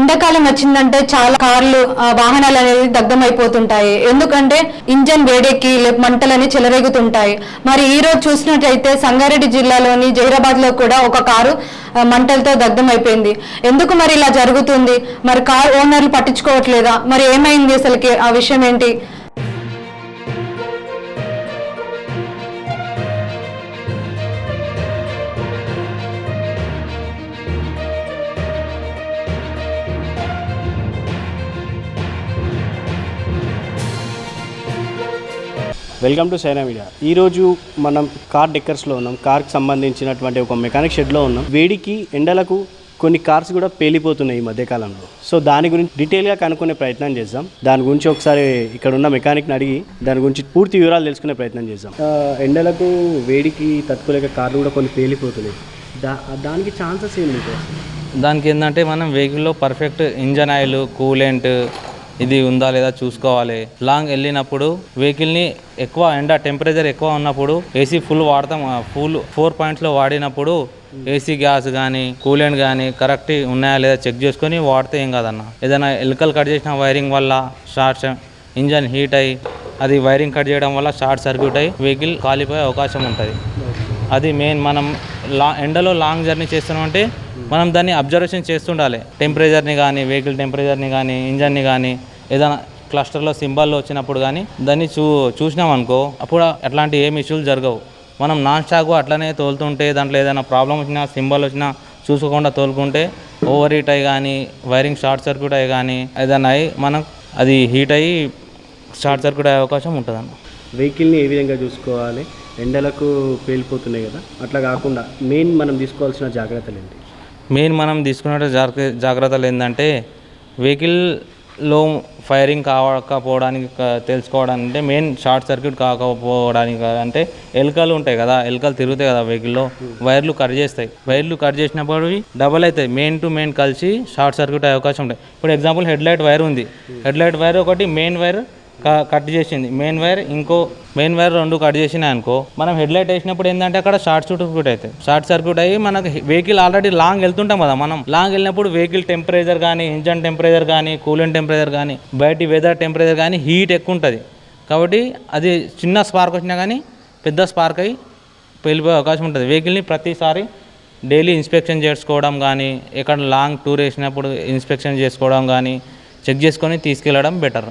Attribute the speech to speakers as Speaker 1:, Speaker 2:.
Speaker 1: ఎండాకాలం వచ్చిందంటే చాలా కార్లు వాహనాలు అనేది అయిపోతుంటాయి ఎందుకంటే ఇంజన్ వేడెక్కి లే- మంటలని చెలరేగుతుంటాయి. మరి ఈ రోజు చూసినట్టయితే సంగారెడ్డి జిల్లాలోని జైరాబాద్లో కూడా ఒక కారు మంటలతో దగ్ధం అయిపోయింది ఎందుకు మరి ఇలా జరుగుతుంది? మరి కార్ ఓనర్లు పట్టించుకోవట్లేదా? మరి ఏమైంది అసలుకి ఆ విషయం ఏంటి?
Speaker 2: Welcome to Saina media. ఈరోజు మనం కార్ డెక్కర్స్లో ఉన్నాం. కార్కి సంబంధించినటువంటి ఒక మెకానిక్ షెడ్లో ఉన్నాం. వేడికి ఎండలకు కొన్ని కార్స్ కూడా పేలిపోతున్నాయి ఈ మధ్యకాలంలో సో దాని గురించి డీటెయిల్గా కనుక్కునే ప్రయత్నం చేద్దాం. దాని గురించి ఒకసారి ఇక్కడ ఉన్న మెకానిక్ని అడిగి దాని గురించి పూర్తి వివరాలు తెలుసుకునే ప్రయత్నం చేద్దాం. ఎండలకు వేడికి తట్టుకోలేక కార్లు కూడా కొన్ని పేలిపోతున్నాయి. దా దానికి ఛాన్సెస్ ఏం మీకు
Speaker 3: దానికి ఏంటంటే మనం వెహికల్లో పర్ఫెక్ట్ ఇంజన్ ఆయిల్ కూలెంట్ ఇది ఉందా లేదా చూసుకోవాలి. లాంగ్ వెళ్ళినప్పుడు వెహికల్ని ఎక్కువ ఎండ టెంపరేచర్ ఎక్కువ ఉన్నప్పుడు ఏసీ ఫుల్ వాడతాం ఫుల్ ఫోర్ పాయింట్స్లో వాడినప్పుడు ఏసీ గ్యాస్ కానీ కూలెంట్ కానీ కరెక్ట్ ఉన్నాయా లేదా చెక్ చేసుకొని వాడితే ఏం కాదన్న. ఏదైనా ఎలుకలు కట్ చేసిన వైరింగ్ వల్ల షార్ట్ ఇంజన్ హీట్ అయ్యి అది వైరింగ్ కట్ చేయడం వల్ల షార్ట్ సర్క్యూట్ అయ్యి వెహికల్ కాలిపోయే అవకాశం ఉంటుంది. అది మెయిన్ మనం లా ఎండలో లాంగ్ జర్నీ చేస్తున్నామంటే మనం దాన్ని అబ్జర్వేషన్ చేస్తుండాలి. టెంపరేచర్ని కానీ వెహికల్ టెంపరేచర్ని కానీ ఇంజన్ని కానీ ఏదైనా క్లస్టర్లో సింబల్లో వచ్చినప్పుడు కానీ దాన్ని చూ చూసినాం అనుకో అప్పుడు అట్లాంటి ఏం ఇష్యూలు జరగవు. మనం నాన్ స్టాక్ అట్లనే తోలుతుంటే దాంట్లో ఏదైనా ప్రాబ్లం వచ్చినా సింబల్ వచ్చినా చూసుకోకుండా తోలుకుంటే ఓవర్ హీట్ అయ్యి కానీ వైరింగ్ షార్ట్ సర్క్యూట్ అయ్యి కానీ ఏదైనా అయ్యి మనం అది హీట్ అయ్యి షార్ట్ సర్క్యూట్ అయ్యే అవకాశం ఉంటుందన్న.
Speaker 2: వెహికల్ని ఏ విధంగా చూసుకోవాలి? ఎండలకు పేలిపోతున్నాయి కదా. అట్లా కాకుండా మెయిన్ మనం తీసుకోవాల్సిన జాగ్రత్తలు ఏంటి?
Speaker 3: మెయిన్ మనం తీసుకునే జాగ్రత్త జాగ్రత్తలు ఏంటంటే లో ఫైరింగ్ కావకపోవడానికి తెలుసుకోవడానికి అంటే మెయిన్ షార్ట్ సర్క్యూట్ కాకపోవడానికి అంటే ఎలుకలు ఉంటాయి కదా ఎలుకలు తిరుగుతాయి కదా వెహికల్లో వైర్లు కట్ చేస్తాయి. వైర్లు కట్ చేసినప్పుడు డబల్ అవుతాయి మెయిన్ టు మెయిన్ కలిసి షార్ట్ సర్క్యూట్ అయ్యే అవకాశం ఉంటాయి. ఇప్పుడు ఎగ్జాంపుల్ హెడ్ లైట్ వైర్ ఉంది. హెడ్ లైట్ వైర్ ఒకటి మెయిన్ వైర్ కట్ చేసింది. మెయిన్ వైర్ ఇంకో మెయిన్ వైర్ రెండు కట్ చేసినాయి అనుకో మనం హెడ్ లైట్ వేసినప్పుడు ఏంటంటే అక్కడ షార్ట్ సర్క్యూట్ అవుతాయి షార్ట్ సర్క్యూట్ అయ్యి మనకి వెహికల్ ఆల్రెడీ లాంగ్ వెళ్తుంటాం కదా మనం. లాంగ్ వెళ్ళినప్పుడు వెహికల్ టెంపరేచర్ కానీ ఇంజన్ టెంపరేచర్ కానీ కూలింగ్ టెంపరేచర్ కానీ బయటి వెదర్ టెంపరేచర్ కానీ హీట్ ఎక్కువ ఉంటుంది. కాబట్టి అది చిన్న స్పార్క్ వచ్చినా కానీ పెద్ద స్పార్క్ అయ్యి వెళ్ళిపోయే అవకాశం ఉంటుంది. వెహికల్ని ప్రతిసారి డైలీ ఇన్స్పెక్షన్ చేసుకోవడం కానీ ఎక్కడ లాంగ్ టూర్ వేసినప్పుడు ఇన్స్పెక్షన్ చేసుకోవడం కానీ చెక్ చేసుకొని తీసుకెళ్ళడం బెటర్